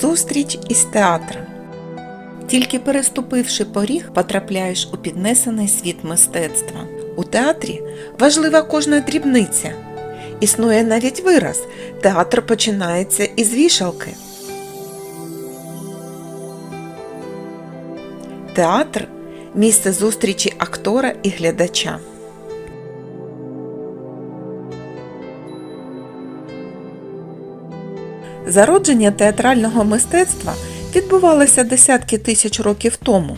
Зустріч із театром. Тільки переступивши поріг, потрапляєш у піднесений світ мистецтва. У театрі важлива кожна дрібниця. Існує навіть вираз театр починається із вішалки. Театр місце зустрічі актора і глядача. Зародження театрального мистецтва відбувалося десятки тисяч років тому.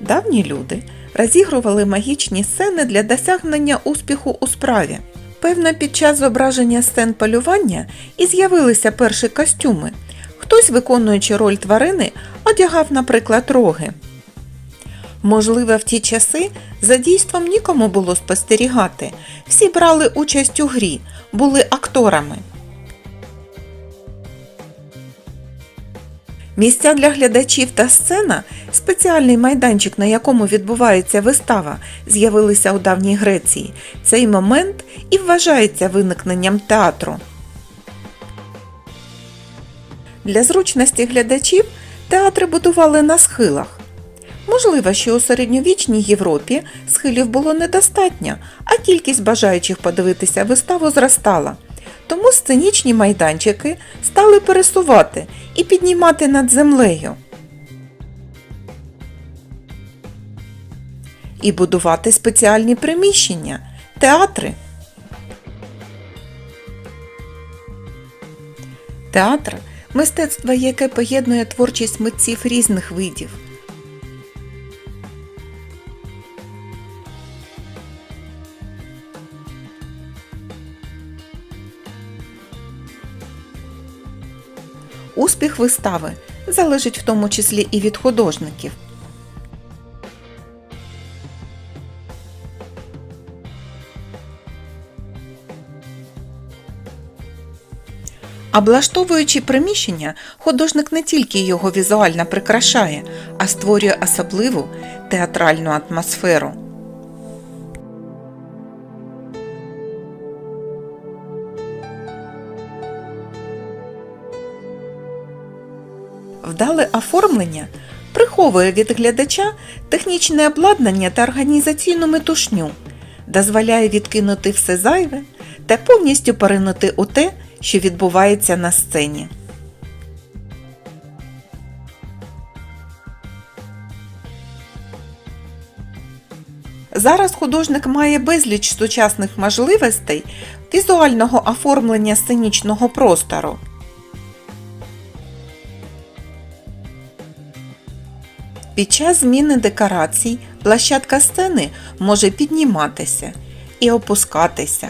Давні люди розігрували магічні сцени для досягнення успіху у справі. Певно, під час зображення сцен полювання і з'явилися перші костюми. Хтось, виконуючи роль тварини, одягав, наприклад, роги. Можливо, в ті часи за дійством нікому було спостерігати. Всі брали участь у грі, були акторами. Місця для глядачів та сцена, спеціальний майданчик, на якому відбувається вистава, з'явилися у давній Греції. Цей момент і вважається виникненням театру. Для зручності глядачів театри будували на схилах. Можливо, що у середньовічній Європі схилів було недостатньо, а кількість бажаючих подивитися виставу зростала. Тому сценічні майданчики стали пересувати і піднімати над землею. І будувати спеціальні приміщення театри. Театр мистецтво, яке поєднує творчість митців різних видів. Успіх вистави залежить в тому числі і від художників. Облаштовуючи приміщення, художник не тільки його візуально прикрашає, а створює особливу театральну атмосферу. Вдале оформлення приховує від глядача технічне обладнання та організаційну метушню, дозволяє відкинути все зайве та повністю поринути у те, що відбувається на сцені. Зараз художник має безліч сучасних можливостей візуального оформлення сценічного простору. Під час зміни декорацій площадка сцени може підніматися і опускатися,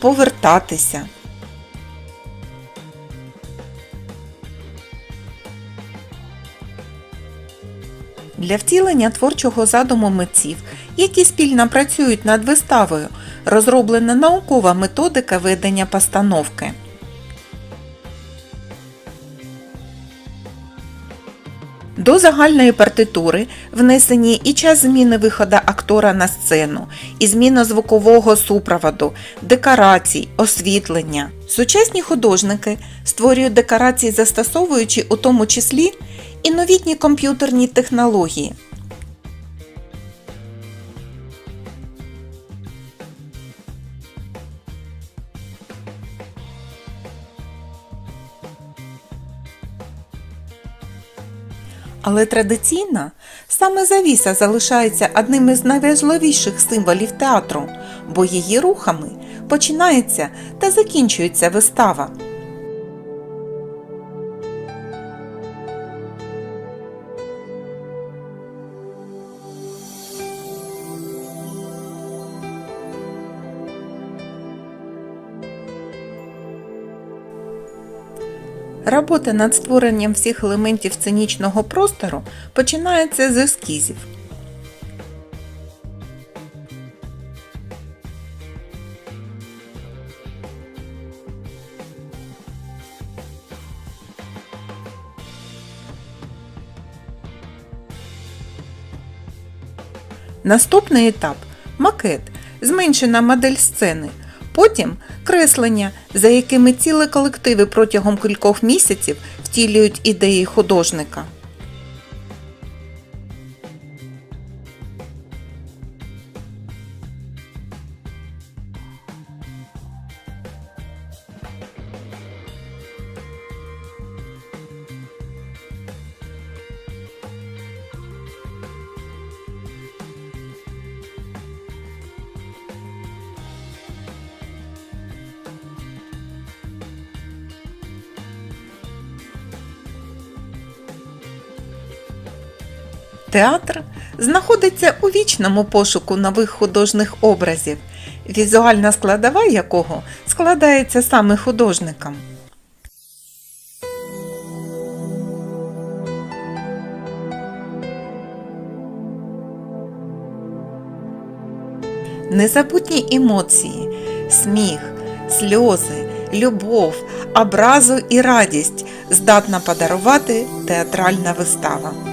повертатися. Для втілення творчого задуму митців, які спільно працюють над виставою, розроблена наукова методика ведення постановки. До загальної партитури внесені і час зміни виходу актора на сцену, і зміна звукового супроводу, декорацій, освітлення. Сучасні художники створюють декорації, застосовуючи у тому числі і новітні комп'ютерні технології. Але традиційно саме завіса залишається одним із найважливіших символів театру, бо її рухами починається та закінчується вистава. Робота над створенням всіх елементів сценічного простору починається з ескізів. Наступний етап макет, зменшена модель сцени. Потім креслення, за якими цілі колективи протягом кількох місяців втілюють ідеї художника. Театр знаходиться у вічному пошуку нових художніх образів, візуальна складова якого складається саме художником. Незабутні емоції, сміх, сльози, любов, образу і радість здатна подарувати театральна вистава.